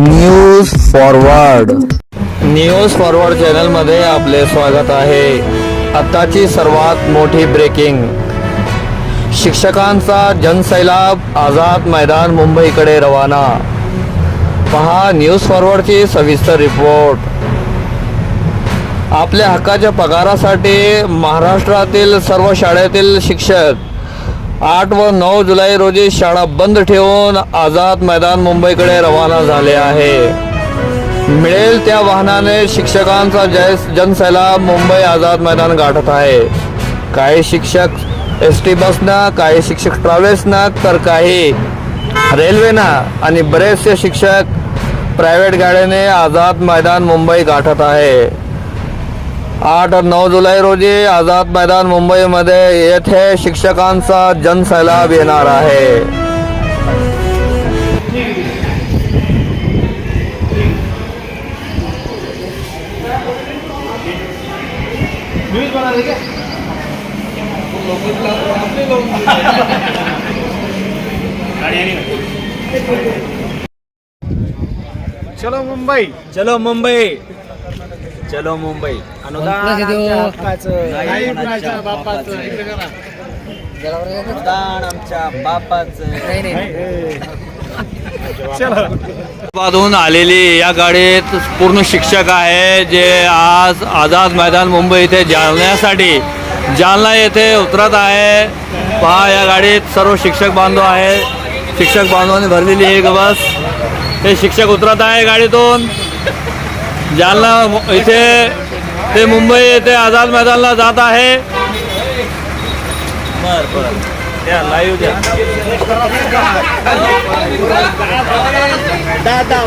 News forward news forward चॅनलमध्ये आपले स्वागत आहे. आत्ताची सर्वात मोठी ब्रेकिंग शिक्षकांचा जनसैलाब आझाद मैदान मुंबईकडे रवाना. पहा न्यूज फॉरवर्डची सविस्तर रिपोर्ट आपल्या हक्काच्या पगारासाठी महाराष्ट्रातील सर्व शाळेतील शिक्षक आठ व नऊ जुलै रोजी शाळा बंद ठेवून आझाद मैदान मुंबईकडे रवाना झाले आहे. मिळेल त्या वाहनाने शिक्षकांचा जय जनसैलाब मुंबई आझाद मैदान गाठत आहे. काही शिक्षक एस टी बसनं काही शिक्षक ट्रॅव्हल्सना तर काही रेल्वेनं आणि बरेचसे शिक्षक प्रायव्हेट गाड्याने आझाद मैदान मुंबई गाठत आहे. आठ और नऊ जुलै रोजी आझाद मैदान मुंबईमध्ये येथे शिक्षकांचा जनसैलाब येणार आहे. चलो मुंबई. चलो मुंबई. चलो मुंबई. अनुदान आमच्या हक्काचं, नाही कोणाच्या बापाचं. अनुदान आमच्या बापाचं बाजून आलेली या गाडीत पूर्ण शिक्षक आहे जे आज आझाद मैदान मुंबई इथे जालन्यासाठी जालना येथे उतरत आहे. पहा या गाडीत सर्व शिक्षक बांधव आहे शिक्षक बांधवांनी भरलेली एक बस. हे शिक्षक उतरत आहे गाडीतून. जालना इथे ते मुंबई येथे आझाद मैदानला जात आहे. बर बर. द्या लाईव्ह द्या. दादा